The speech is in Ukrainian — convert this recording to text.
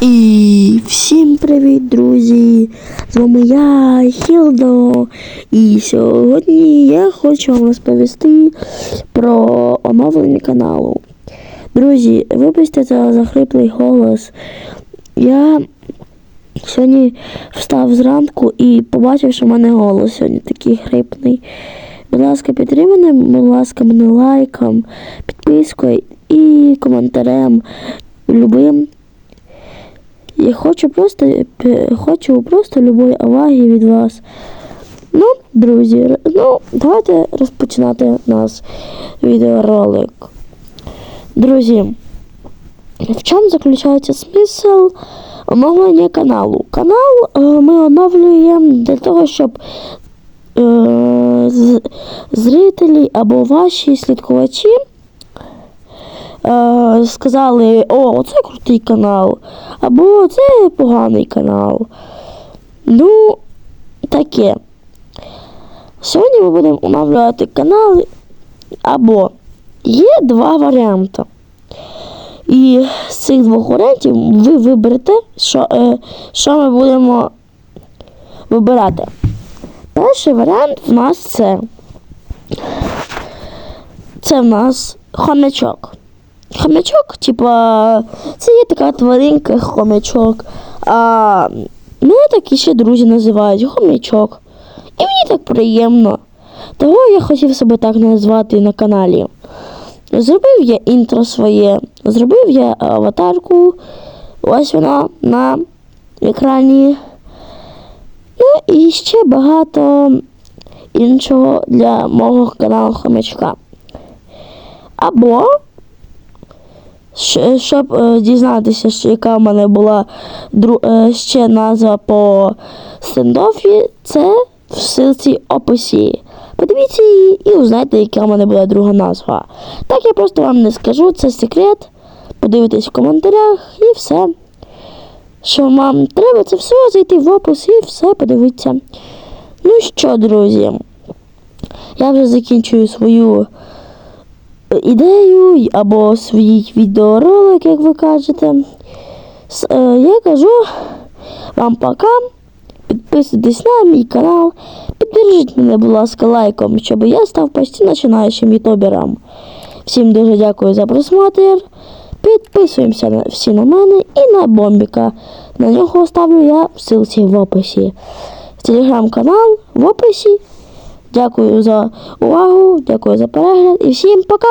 І всім привіт, друзі! З вами я, Хілдо. І сьогодні я хочу вам розповісти про оновлення каналу. Друзі, вибачте за захриплий голос. Я сьогодні встав зранку і побачив, що в мене голос сьогодні такий хрипний. Будь ласка, підтримай мене, будь ласка, мене лайком, підпискою і коментарем любим. Я хочу просто хочу просто любої уваги від вас. Ну, друзі, ну, давайте розпочинати наш відеоролик. Друзі, в чому заключається смисл оновлення каналу? Канал е, ми оновлюємо для того, щоб е, зрителі або ваші слідкувачі е, сказали, о, це крутий канал, або це поганий канал. Ну, таке. Сьогодні ми будемо оновлювати канали, або є два варіанти. І з цих двох варіантів ви виберете, що, е, що ми будемо вибирати. Перший варіант в нас це. Це в нас хомячок. Хомячок, типа, це є така тваринка хомячок. А мене так і ще друзі називають хомячок. І мені так приємно. Того я хотів себе так назвати на каналі. Зробив я інтро своє, зробив я аватарку. Ось вона на екрані. Ну і ще багато іншого для мого каналу хомячка. Або щоб е, дізнатися, що яка в мене була е, ще назва по стендофі, це в ссылці описі. Подивіться її і узнайте, яка в мене була друга назва. Так я просто вам не скажу, це секрет. Подивитесь в коментарях і все. Що вам треба, це все зайти в опис і все подивитися. Ну що, друзі, я вже закінчую свою ідею або свій відеоролик, як ви кажете. Е, Я кажу вам пока. Підписуйтесь на мій канал. Підтриміть мене, будь ласка, лайком, щоб я став почти починаючим ютубером. Всім дуже дякую за просмотр. Підписуємося всі на мене і на бомбіка. На нього оставлю я в ссылці в описі. Телеграм-канал в описі. Дякую за увагу, дякую за перегляд і всім пока!